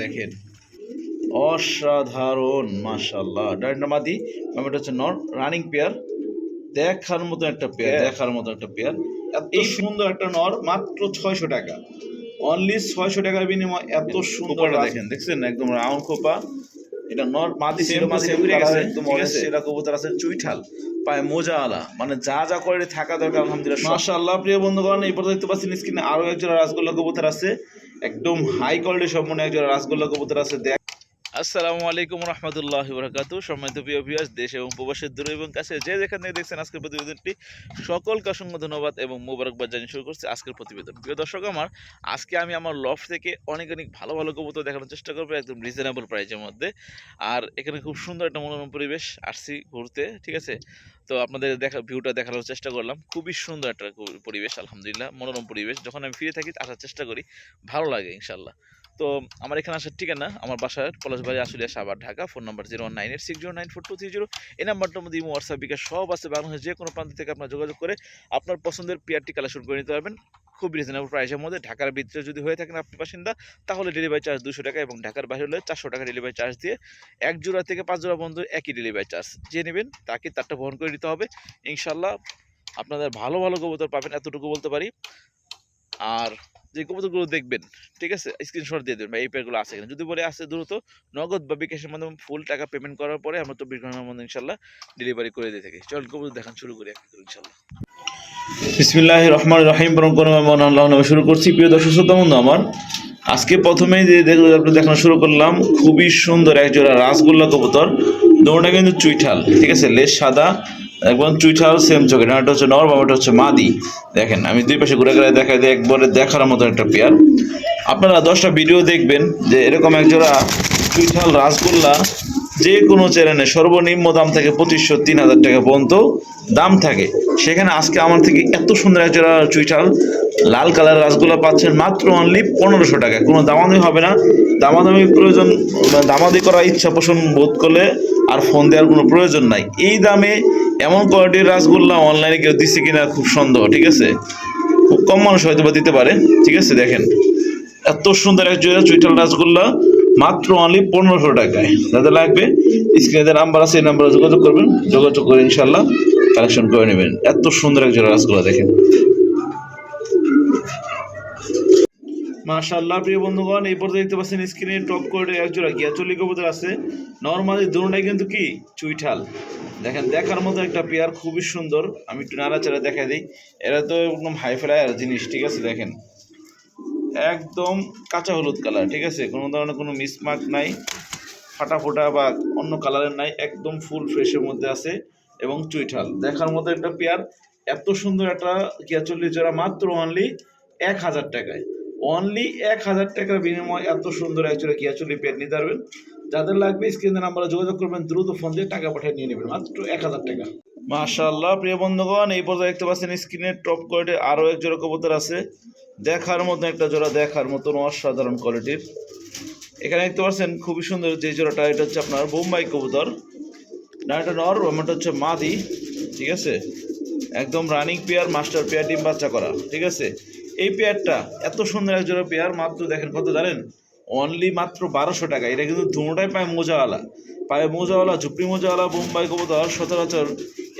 দেখেন। অসাধারণ মাশাল্লাহ ডাইনটা মাদি এটা হচ্ছে নর রানিং পেয়ার দেখার মতো একটা পেয়ার দেখার মতো একটা পেয়ার এত সুন্দর একটা নর মাত্র ছয়শো টাকা। অনলি ছয়শো টাকার বিনিময় এত সুন্দর দেখেন দেখছেন? একদম রাউন্ড খোপা। এটা নর মাদি ছিল মাদি উড়ে গেছে। একদম সেরা কবুতর আছে চুইঠাল পায়ে মোজা আলা। মানে যা যা করে থাকা দরকার আলহামদুলিল্লাহ মাশাআল্লাহ প্রিয় বন্ধুগণ এই পর্যন্ত দেখতে পাচ্ছেন স্ক্রিনে আরও একজন রাজগোল্লা কবুতর আছে। একদম হাই কোয়ালিটি সম্পন্ন একজন রাসগোল্লা কবুতর আছে দেখ আসসালামু আলাইকুম রহমতুল্লাহ বরকাতু। সম্মানিত প্রিয় ভিউয়ার্স দেশ এবং প্রবাসের দূরে এবং কাছে যে যেখান থেকে দেখছেন আজকের প্রতিবেদনটি, সকলকে অসংখ্য ধন্যবাদ এবং মোবারকবাদ জানিয়ে শুরু করছি আজকের প্রতিবেদন। প্রিয় দর্শক আমার, আজকে আমি আমার লফ থেকে অনেক অনেক ভালো ভালো কবুতর দেখানোর চেষ্টা করব একদম রিজনেবল প্রাইসের মধ্যে। আর এখানে খুব সুন্দর একটা মনোরম পরিবেশ, আসছি ঘুরতে, ঠিক আছে? তো আপনাদের দেখা ভিউটা দেখানোর চেষ্টা করলাম। খুবই সুন্দর একটা পরিবেশ, আলহামদুলিল্লাহ, মনোরম পরিবেশ। যখন আমি ফিরে থাকি, আসার চেষ্টা করি, ভালো লাগে ইনশাল্লাহ তো আমার এখানে আসার ঠিকানা, আমার বাসার Palashbari, Ashulia Savar Dhaka, phone number zero one nine eight six zero nine four two three zero এই নাম্বারটার মধ্যে ইমো, হোয়াটসঅ্যাপ, বিকাশ সব আছে বাংলাদেশের যে কোনো প্রান্ত থেকে আপনার যোগাযোগ করে আপনার পছন্দের পেয়ারটি কালেকশন করে নিতে পারবেন। খুব রিজনেবল প্রাইসের মধ্যে। ঢাকার ভিতরে যদি হয়ে থাকেন আপনি বাসিন্দা, তাহলে ডেলিভারি চার্জ দুশো টাকা এবং ঢাকার বাইরে হলে চারশো টাকা ডেলিভারি চার্জ দিয়ে এক জোড়া থেকে পাঁচ জোড়া বন্ধু একই ডেলিভারি চার্জ যে নেবেন তাকে তারটা বহন করে নিতে হবে। ইনশাল্লাহ আপনাদের ভালো ভালো কবুতর পাবেন, এতটুকু বলতে পারি। আর যে কবুতরগুলো দেখবেন, ঠিক আছে? স্ক্রিনশট দিয়ে দেবেন এই পেয়ারগুলো আছে কিনা। যদি বলে আসে দ্রুত, নগদ বা বিকাশের মাধ্যমে ফুল টাকা পেমেন্ট করার পরে আমরা চব্বিশ ঘণ্টার মধ্যে ইনশাল্লাহ ডেলিভারি করে দিয়ে থাকি। চল, কবুতর দেখান, শুরু করি ইনশাল্লাহ। বিসমিল্লাহ রহমান রহিম, বরং শুরু করছি। প্রিয় দর্শক, শ্রোতা, বন্ধু আমার, আজকে প্রথমেই যে দেখানো শুরু করলাম, খুবই সুন্দর একজোড়া রাসগোল্লা কবুতর। দোনোটা কিন্তু চুইঠাল, ঠিক আছে? লেস, সাদা একদম চুইঠাল সেম চোখে। এটা হচ্ছে নর বাবাটা হচ্ছে মাদি। দেখেন, আমি দুই পাশে ঘুরে ঘুরে দেখাই দিই একবারে দেখার মতো একটা পেয়ার আপনারা দশটা ভিডিও দেখবেন যে এরকম এক জোড়া চুইঠাল রাসগোল্লা যে কোনো চ্যানেলে সর্বনিম্ন দাম থেকে পঁচিশশো, তিন হাজার টাকা পর্যন্ত দাম থাকে। সেখানে আজকে আমার থেকে এত সুন্দর এক জোড়া চুইঠাল লাল কালার রাসগোল্লা পাচ্ছেন মাত্র অনলি পনেরোশো টাকা। কোনো দামাদামি হবে না। দামাদামি প্রয়োজন দামাদি করার ইচ্ছা পোষণ বোধ করলে আর ফোন দেওয়ার কোনো প্রয়োজন নাই। এই দামে এমন কোয়ালিটির রাসগোল্লা অনলাইনে কেউ দিচ্ছে কিনা খুব সন্দেহ, ঠিক আছে? খুব কম মানুষ হয়তো বা দিতে পারে, ঠিক আছে? দেখেন, এত সুন্দর এক জোড়া চুইটাল রাসগোল্লা মাত্র অনলি পনেরোশো টাকায়। যাদের লাগবে স্ক্রিনে নাম্বার আছে, এই নাম্বারে যোগাযোগ করবেন, যোগাযোগ করে ইনশাল্লাহ কালেকশন করে নেবেন। এত সুন্দর এক জোড়া রাসগোল্লা দেখেন। মাশাআল্লাহ, প্রিয় বন্ধুগণ, এই পর্যন্ত দেখতে পাচ্ছেন স্ক্রিনে টপ কোডে এক জোড়া গিয়াচল্লি কবুতর আছে। নর্মালি দুটোটাই কিন্তু কি? চুইঠাল। দেখেন, দেখার মতো একটা পেয়ার খুবই সুন্দর। আমি একটু নাড়াচাড়া দেখাই দিই। এরা তো একদম হাই ফ্লায়ার জিনিস, ঠিক আছে? দেখেন, একদম কাঁচা হলুদ কালার ঠিক আছে? কোনো ধরনের কোনো মিসমার্ক নাই ফাটা ফোটা বা অন্য কালারের নাই, একদম ফুল ফ্রেশের মধ্যে আছে এবং চুইঠাল। দেখার মতো একটা পেয়ার এত সুন্দর একটা গিয়াচল্লি জোড়া মাত্র অনলি এক হাজার টাকায়। অনলি এক হাজার টাকার বিনিময়ে এত সুন্দর একজোড়া গিয়াচল্লি পেয়ার নিতে পারবেন? যাদের লাগবে স্ক্রিনের নাম্বারে যোগাযোগ করবেন, দ্রুত ফোন দিয়ে টাকা পাঠিয়ে নিয়ে নেবেন, মাত্র এক হাজার টাকা। মাশাআল্লাহ, প্রিয় বন্ধুগণ, এই পর্যায়ে দেখতে পাচ্ছেন স্ক্রিনের টপ কোয়ালিটি আরও এক জোড়া কবুতর আছে। দেখার মতো একটা জোড়া, দেখার মতন অসাধারণ কোয়ালিটির এখানে দেখতে পাচ্ছেন খুবই সুন্দর যে জোড়াটা, এটা হচ্ছে আপনার বোম্বাই কবুতর। না এটা নর আমারটা হচ্ছে মাদি, ঠিক আছে? একদম রানিং পেয়ার মাস্টার পেয়ার ডিম বাচ্চা করা, ঠিক আছে? এই পেয়ারটা এত সুন্দর এক জোড়া পেয়ার, মাত্র দেখেন কত জানেন অনলি মাত্র বারোশো টাকা। এটা কিন্তু দুটোটাই পায় মোজাওয়ালা। পায়ে মোজাওয়ালা, ঝুপড়ি মোজাওয়ালা, বোম্বাই কবুতর, সচরাচর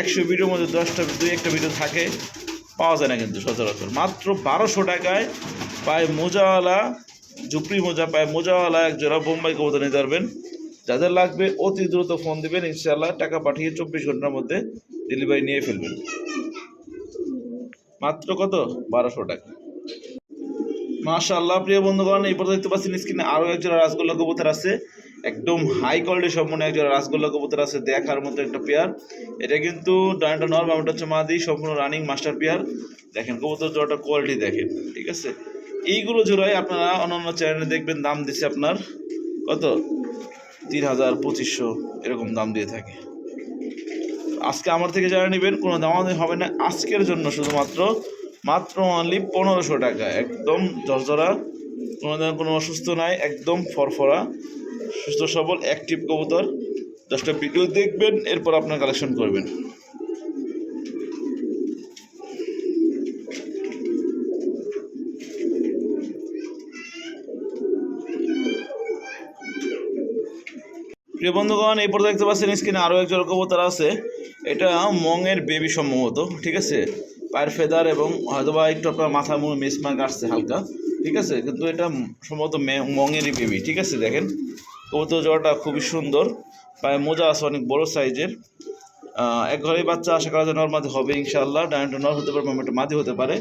একশো ভিডিওর মধ্যে দশটা, দুই একটা ভিডিও থাকে, পাওয়া যায় না কিন্তু সচরাচর। মাত্র বারোশো টাকায় পায়ে মোজাওয়ালা, ঝুপড়ি মোজা পায়ে মোজাওয়ালা এক জোড়া বোম্বাই কবুতর নিতে পারবেন। যাদের লাগবে অতি দ্রুত ফোন দিবেন ইনশাল্লাহ টাকা পাঠিয়ে চব্বিশ ঘণ্টার মধ্যে ডেলিভারি নিয়ে ফেলবেন। মাত্র কত? বারোশো টাকা। মাশাআল্লাহ, প্রিয় বন্ধুগণ, এই পর্যন্ত দেখতে পাচ্ছেন স্ক্রিনে আরও একজোড়া রাসগোল্লা কবুতর আছে। একদম হাই কোয়ালিটি সম্পূর্ণ একজোড়া রাসগোল্লা কবুতর আছে, দেখার মতো একটা পেয়ার এটা কিন্তু ডানটা নর বামটা হচ্ছে মাদি, সম্পূর্ণ রানিং মাস্টার পেয়ার দেখেন, কবুতর জোড়াটা কোয়ালিটি দেখেন, ঠিক আছে? এইগুলো জোড়ায় আপনারা অন্যান্য চ্যানেলে দেখবেন, দাম দিচ্ছে আপনার কত? তিন হাজার পঁচিশশো, এরকম দাম দিয়ে থাকে। আজকে আমার থেকে যারা নেবেন, কোনো দামাদামি হবে না। আজকের জন্য শুধুমাত্র মাত্র অনলি পনেরোশো টাকা। একদম জর্জরা কোনো ধরনের কোনো অসুস্থ নাই, একদম ফরফরা, সুস্থ সবল অ্যাক্টিভ কবুতর। দশটা ভিডিও দেখবেন, এরপর আপনার কালেকশন করবেন। প্রিয় বন্ধুগণ, এই পর্যন্ত দেখতে পাচ্ছেন স্ক্রিনে আরও এক জোড়া কবুতর আছে। এটা মঙের বেবি সম্ভবত, ঠিক আছে? পায়ের ফেদার এবং হয়তোবা একটু আপনার মাথা মুখ মিসমার্ক আসছে হালকা, ঠিক আছে? কিন্তু এটা সম্ভবত মঙেরই বেবি ঠিক আছে? দেখেন, কবুতর জোড়াটা খুবই সুন্দর, পায়ে মোজা আছে অনেক বড় সাইজের। এক ঘরেই বাচ্চা আশা করা যায় নর্মাদি হবে ইনশাআল্লাহ ডায়নটা নর হতে পারে মোমেন্টে মাদি হতে পারে।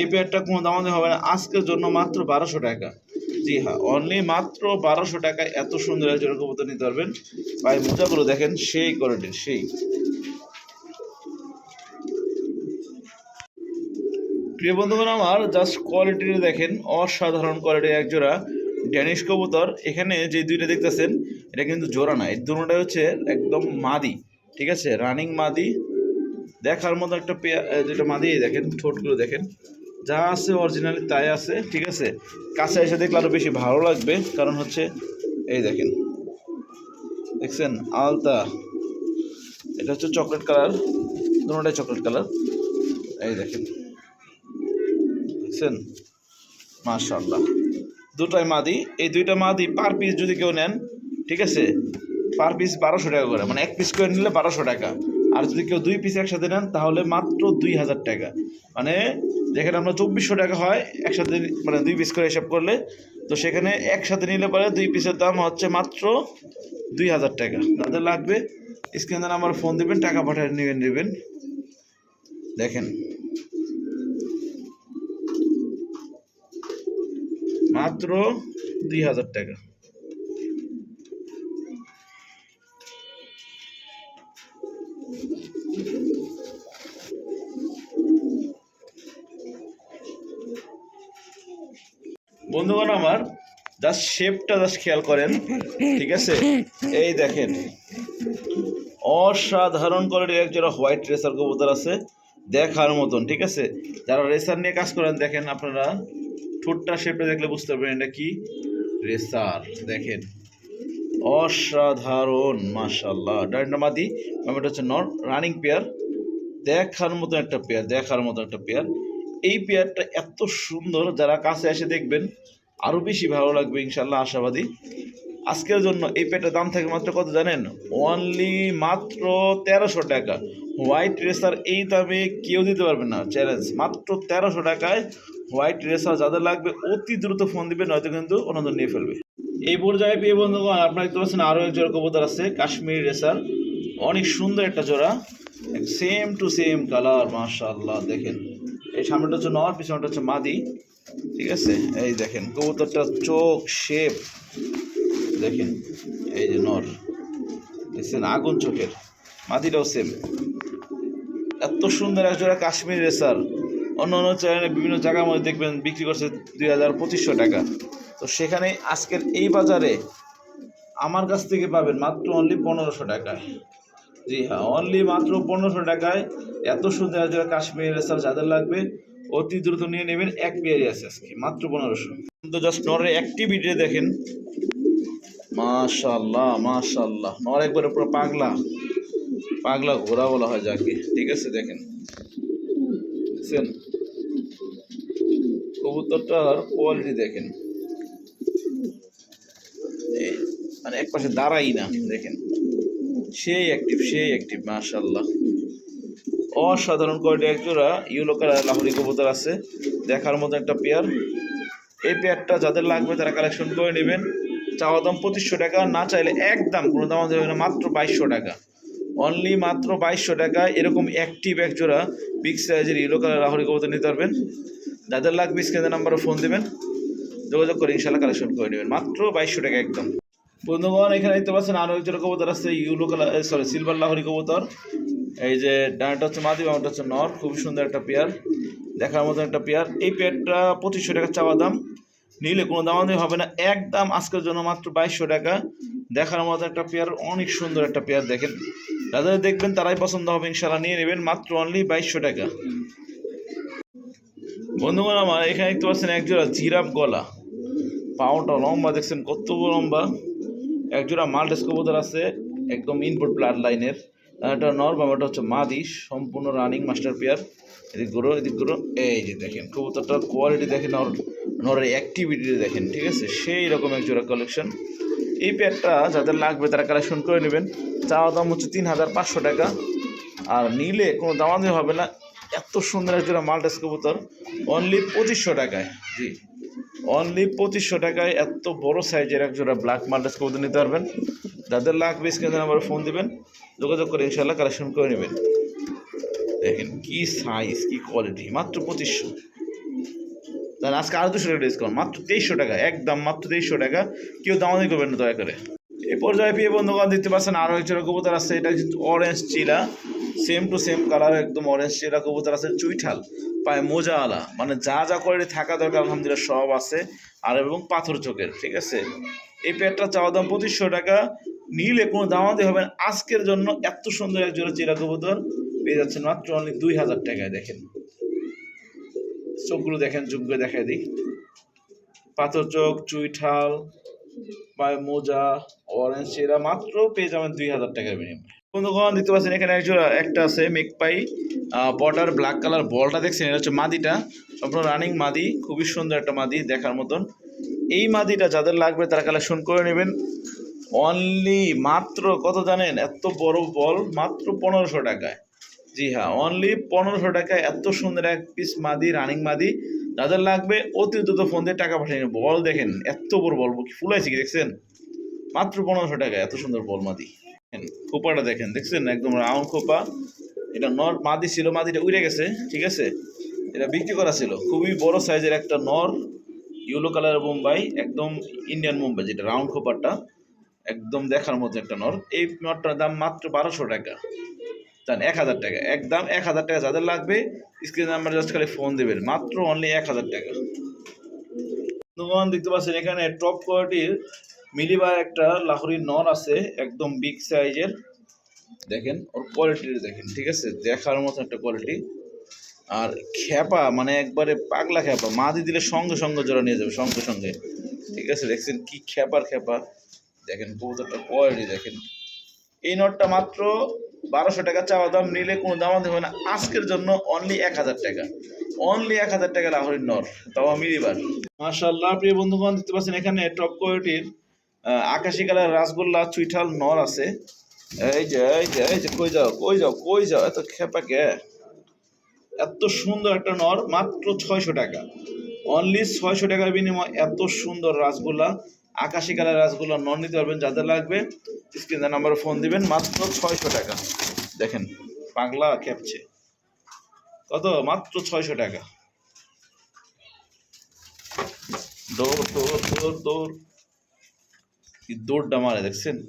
এই পেয়ারটা কোনো দামাদি হবে না, আজকের জন্য মাত্র বারোশো টাকা। জি হ্যাঁ অনলি মাত্র বারোশো টাকায় এত সুন্দর একজন কবুতর নিতে পারবেন। ভাই মোজাগুলো দেখেন, সেই কোয়ালিটির সেই। প্রিয় বন্ধুগণ, আমার জাস্ট কোয়ালিটিটা দেখেন, অসাধারণ কোয়ালিটির এক জোড়া ড্যানিশ কবুতর। এখানে যে দুইটা দেখতেছেন, এটা কিন্তু জোড়া না, এই দুটোটা হচ্ছে একদম মাদি, ঠিক আছে? রানিং মাদি, দেখার মতো একটা পেয়া যেটা মাদি দেখেন, ঠোঁটগুলো দেখেন। যা আছে অরিজিনালি তাই আছে, ঠিক আছে? কাছে এসে দেখলে আরও বেশি ভালো লাগবে, কারণ হচ্ছে, এই দেখেন। দেখছেন? আলতা, এটা হচ্ছে চকলেট কালার দুটোটাই চকলেট কালার এই দেখেন। দেখছেন মাশাল্লাহ দুটাই মাদি। এই দুইটা মাদি পার পিস যদি কেউ নেন, ঠিক আছে? পার পিস বারোশো টাকা করে। মানে এক পিস করে নিলে বারোশো টাকা। আর যদি কেউ দুই পিস একসাথে নেন, তাহলে মাত্র দুই হাজার টাকা। মানে যেখানে আমরা চব্বিশশো টাকা হয়, একসাথে মানে দুই পিস করে হিসাব করলে, তো সেখানে একসাথে নিলে পরে দুই পিসের দাম হচ্ছে মাত্র দুই হাজার টাকা। যাদের লাগবে স্ক্রিনে আমার ফোন দিবেন, টাকা পাঠিয়ে নেবেন নেবেন। দেখেন। মাত্র দুই হাজার টাকা। বন্ধুগণ আমার জাস্ট শেপটা জাস্ট খেয়াল করেন, ঠিক আছে? এই দেখেন, অসাধারণ কোয়ালিটির এক জোড়া হোয়াইট রেসার কবুতর আছে, দেখার মতন, ঠিক আছে? যারা রেসার নিয়ে কাজ করেন, দেখেন আপনারা ঠোঁটটা শেপটা দেখলে বুঝতে পারবেন, এটা কি? রেসার দেখেন। অসাধারণ মাশাল্লাহ ডান্ডামাদি এটা হচ্ছে নর রানিং পেয়ার দেখার মতো একটা পেয়ার দেখার মতো একটা পেয়ার এই পেয়ারটা এত সুন্দর, যারা কাছে এসে দেখবেন আরও বেশি ভালো লাগবে ইনশাল্লাহ আশাবাদী। আজকের জন্য এই পেয়ারটার দাম থাকে মাত্র কত জানেন? অনলি মাত্র তেরোশো টাকা। হোয়াইট রেসার এই দামে কেউ দিতে পারবে না চ্যালেঞ্জ মাত্র তেরোশো টাকায় হোয়াইট রেসার যাদের লাগবে, অতি দ্রুত ফোন দিবে, নয়তো কিন্তু অন্যদের নিয়ে ফেলবে। এই পর্যায়ে পেয়ে বন্ধুগণ, আপনারা দেখতে পাচ্ছেন আরও এক জোড়া কবুতর আছে, কাশ্মীরি রেসার অনেক সুন্দর একটা জোড়া সেম টু সেম কালার মাশাআল্লাহ, দেখেন। এই সামনেটা হচ্ছে নর পিছনটা হচ্ছে মাদি, ঠিক আছে? এই দেখেন কবুতরটা চোখ শেপ দেখেন, এই যে নর দেখছেন, আগুন চোখের, মাদিটাও সেম এত সুন্দর এক জোড়া কাশ্মীর রেসার অন্য অন্য চ্যানেলে বিভিন্ন জায়গার মধ্যে দেখবেন বিক্রি করছে দুই হাজার পঁচিশশো টাকা। তো সেখানে আজকের এই বাজারে আমার কাছ থেকে পাবেন মাত্র অনলি পনেরোশো টাকায়। জি হ্যাঁ অনলি মাত্র পনেরোশো টাকায়। এত সুন্দর জোড়া কাশ্মীর রেসার যাদের লাগবে, অতি দ্রুত নিয়ে নেবেন এক পেয়ারি আছে আজকে মাত্র পনেরোশো। কিন্তু জাস্ট নরের অ্যাক্টিভিটি দেখেন। মাশাল্লাহ মাশাল্লাহ নর একবারে পুরো পাগলা। পাগলা ঘোরা বলা হয় যাকে। ঠিক আছে, দেখেন। দেখছেন? কবুতরটার কোয়ালিটি দেখেন। মানে এক পাশে দাঁড়াই না, দেখেন। সেই অ্যাক্টিভ সেই অ্যাক্টিভ মাশাল্লাহ অসাধারণ কোয়ালিটি একজোড়া ইউলো কালার লাহোরি কবুতর আছে। দেখার মতো একটা পেয়ার এই পেয়ারটা যাদের লাগবে তারা কালেকশন করে নেবেন। চাওয়া দাম পঁচিশশো টাকা, না চাইলে একদম কোনো দাম দেবে না, মাত্র বাইশশো টাকা। অনলি মাত্র বাইশশো টাকা এরকম অ্যাক্টিভ এক জোড়া বিগ সাইজের ইয়েলো কালার লাহোরি কবুতর নিতে পারবেন। যাদের লাগবে স্ক্রিনের নাম্বারে ফোন দেবেন, যোগাযোগ করে ইনশাল্লাহ কালেকশন করে নেবেন। মাত্র বাইশশো টাকা একদম। বন্ধুগণ, এখানে দেখতে পাচ্ছেন আরও একজন কবুতর আছে, yellow colour sorry silver Lahori কবুতর। এই যে ডানাটা হচ্ছে মাদি, বামটা হচ্ছে নর, খুবই সুন্দর একটা পেয়ার দেখার মতো একটা পেয়ার এই পেয়ারটা পঁচিশশো টাকা চাওয়া দাম। নিলে কোনো দামাদামি হবে না। একদম আজকের জন্য মাত্র বাইশশো টাকা। দেখার মতো একটা পেয়ার অনেক সুন্দর একটা পেয়ার দেখেন। যাদের দেখবেন তারাই পছন্দ হবে, ইনশাল্লাহ নিয়ে নেবেন। মাত্র অনলি বাইশশো টাকা। বন্ধুগণ, আমার এখানে দেখতে পাচ্ছেন একজোড়া জিরাফ গলা। পাওটা লম্বা, দেখছেন কত লম্বা। একজোড়া মাল্টেস কবুতর আছে, একদম ইনপুট ব্লাড লাইনের একটা নর বাবাটা হচ্ছে মাদি, সম্পূর্ণ রানিং মাস্টার পেয়ার এদিকগুলো এদিকগুলো এই যে দেখেন, কবুতরটার কোয়ালিটি দেখেন নর নরের অ্যাক্টিভিটি দেখেন, ঠিক আছে? সেই রকম এক জোড়া কালেকশন এই পেয়ারটা যাদের লাগবে তারা কালেকশন করে নেবেন। চাওয়া দাম হচ্ছে তিন হাজার পাঁচশো টাকা। আর নিলে কোনো দামাদামি হবে না। এত সুন্দর এক জোড়া মাল্টাস কবুতর। অনলি পঁচিশশো টাকায়। জি। অনলি পঁচিশশো টাকায় এত বড় সাইজের এক জোড়া ব্ল্যাক মাল্টাস কবুতর নিতে পারবেন। যাদের লাগবে স্ক্রিনে নাম্বারে ফোন দিবেন। যোগাযোগ করে ইনশাল্লাহ কালেকশন করে নেবেন। দেখেন কি সাইজ কি কোয়ালিটি মাত্র পঁচিশশো। তাহলে আজকে আরও দুশো টাকা ডিসকাউন্ট মাত্র তেইশশো টাকা একদম মাত্র তেইশশো টাকা। কেউ দামাদামি করবেন না দয়া করে। এই পর্যায়ে পেয়ে বন্ধুগণ দেখতে পাচ্ছেন আরও এক জোড়া কবুতর আছে। এটা অরেঞ্জ চিলা সেম টু সেম কালার একদম অরেঞ্জ চিলা কবুতর আছে চুইঠাল, পায়ে মোজাওয়ালা মানে যা যা কোয়ালিটি থাকা দরকার, আলহামদুলিল্লাহ সব আছে। আর এবং পাথর চোখের, ঠিক আছে? এই পেয়ারটা চাওয়া দাম পঁচিশশো টাকা। নিলে কোনো দামাদি হবে। আজকের জন্য এত সুন্দর এক জোড়া চিরা কবুতর পেয়ে যাচ্ছেন মাত্র অনলি দুই হাজার টাকায়, দেখেন। চোখগুলো দেখেন যোগ্য দেখায় দিই। পাথর চোখ, চুইঠাল পায়ে মোজা অরেঞ্জ সেরা মাত্র পেয়ে যাবেন দুই হাজার টাকার বিনিময়ে। বন্ধুগণ, দেখতে পাচ্ছেন এখানে একজোড়া একটা আছে মেকপাই বর্ডার ব্ল্যাক কালার বলটা দেখছেন, এটা হচ্ছে মাদিটা। সম্পূর্ণ রানিং মাদি, খুবই সুন্দর একটা মাদি দেখার মতন। এই মাদিটা যাদের লাগবে তারা কালেকশন করে নেবেন। অনলি মাত্র, কত জানেন? এত বড় বল মাত্র পনেরোশো টাকায়। জি হ্যাঁ অনলি পনেরোশো টাকা, এত সুন্দর এক পিস মাদি রানিং মাদি। যাদের লাগবে, অতি দ্রুত ফোন দিয়ে টাকা পাঠিয়ে বল দেখেন, এত বড় বল, কি ফুলাইছে কি দেখছেন? মাত্র পনেরোশো টাকা, এত সুন্দর বল মাদি। খোপাটা দেখেন, দেখছেন? একদম রাউন্ড খোপা। এটা নর মাদি ছিল, মাদিটা উড়ে গেছে, ঠিক আছে? এটা বিক্রি করা ছিল। খুবই বড় সাইজের একটা নর ইয়েলো কালার মুম্বাই, একদম ইন্ডিয়ান মুম্বাই, যেটা রাউন্ড খোপারটা একদম দেখার মতো একটা নর। এই নরটার দাম মাত্র বারোশো টাকা। জান এক হাজার টাকা। একদম এক হাজার টাকা যাদের লাগবে স্ক্রিন নাম্বার জাস্ট খালি ফোন দেবেন। মাত্র অনলি এক হাজার টাকা। বন্ধুগণ, দেখতে পাচ্ছেন এখানে টপ কোয়ালিটির মিলিবার একটা লাহোরি নর আছে, একদম বিগ সাইজের দেখেন, ওর কোয়ালিটিটা দেখেন, ঠিক আছে? দেখার মতো একটা কোয়ালিটি আর খেপা মানে একবারে পাগলা খেপা মাদি দিলে সঙ্গে সঙ্গে জোড়া নিয়ে যাবে, সঙ্গে সঙ্গে। ঠিক আছে, দেখছেন কি খেপার খেপা দেখেন কবুতরটা কোয়ালিটি দেখেন। এই নটটা মাত্র বারোশো টাকা চাওয়া দাম নিলে কোনো দাম দেবে না। আজকের জন্য অনলি এক হাজার টাকা। অনলি এক হাজার টাকা লাহোরের নর। তাও মিলিবার মাশাল্লাহ প্রিয় বন্ধুগণ, দেখতে পাচ্ছেন এখানে টপ কোয়ালিটির আকাশি কালার রাসগোল্লা, চুইঠাল নর আছে। এই যে এই যে এই যে, কই যাও কই যাও কই যাও, এত খেপা কে? এত সুন্দর একটা নর, মাত্র ছয়শো টাকা। অনলি ছয়শো টাকার বিনিময় এত সুন্দর রাসগোল্লা। আকাশি কালার রাসগোল্লা নন নিতে পারবেন যাদের লাগবে। স্ক্রিনে নাম্বারে ফোন দিবেন, মাত্র ছয়শো টাকা। দেখেন, পাগলা খেপছে। কত? মাত্র ছয়শো টাকা। দৌড় দৌড় দৌড় দৌড়। কি দৌড়টা মারে, দেখছেন?